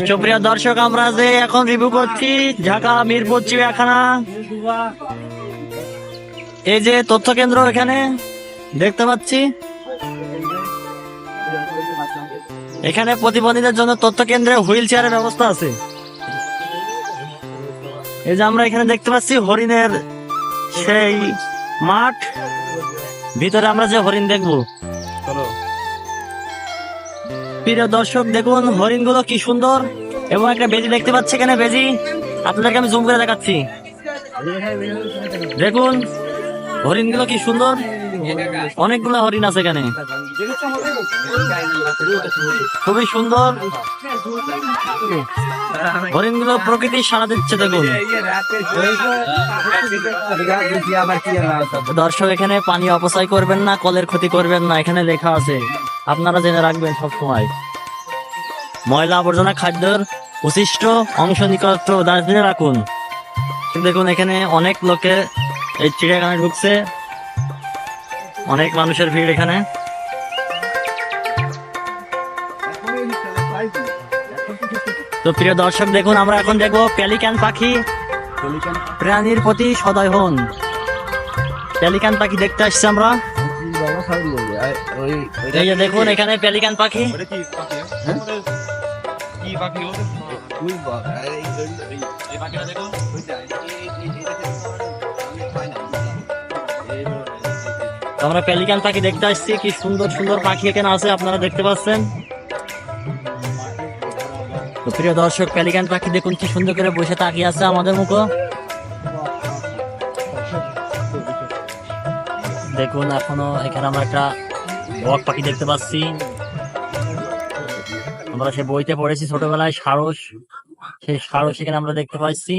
সুপ্রিয় দর্শক, আমরা যে এখন রিভিউ করছি, ঢাকা, মিরপুর, চিড়িয়াখানা। এই যে তথ্য কেন্দ্র এখানে, দেখতে পাচ্ছি। এখানে প্রতিবন্ধীদের জন্য তথ্য কেন্দ্রে হুইল চেয়ারের ব্যবস্থা আছে। এই যে আমরা এখানে দেখতে পাচ্ছি, হরিণের সেই মাঠ। ভিতরে আমরা যে হরিণ দেখব। প্রিয় দর্শক, দেখুন, হরিণগুলো কি সুন্দর এবং একটা বেজি দেখতে পাচ্ছি এখানে, বেজি। আপনাদেরকে আমি জুম করে দেখাচ্ছি। দেখুন, হরিণগুলো কি সুন্দর। অনেকগুলো হরিণ আছে এখানে। খুবই সুন্দর। হরিণগুলো প্রকৃতি সারা দিচ্ছে, দেখুন। দর্শক, এখানে পানি অপচয় করবেন না, কলের ক্ষতি করবেন না, এখানে লেখা আছে। আপনারা জেনে রাখবেন সব সময় ময়লা আবর্জনা খাদ্যের উচিষ্ট অংশ নিকট ডাস্টবিনে রাখুন। দেখুন এখানে অনেক লোকে এই চিড়িয়াখানায় ঢুকছে। অনেক মানুষের ভিড় এখানে। তো প্রিয় দর্শক দেখুন আমরা এখন দেখব পেলিকান পাখি। প্রাণীর প্রতি সদয় হন। পেলিকান পাখি দেখতে আসছি আমরা। এই যে দেখুন এখানে পেলিকান পাখি। আমরা পেলিকান পাখি দেখতে আসছি কি সুন্দর সুন্দর পাখি এখানে আছে আপনারা দেখতে পাচ্ছেন। প্রিয় দর্শক পেলিকান পাখি দেখুন কি সুন্দর করে বসে তাকিয়ে আছে আমাদের মুখো। দেখুন, এখনও এখানে আমরা একটা বক পাখি দেখতে পাচ্ছি। আমরা সে বইতে পড়েছি ছোটবেলায় সারস। সেই সারস এখানে আমরা দেখতে পাচ্ছি।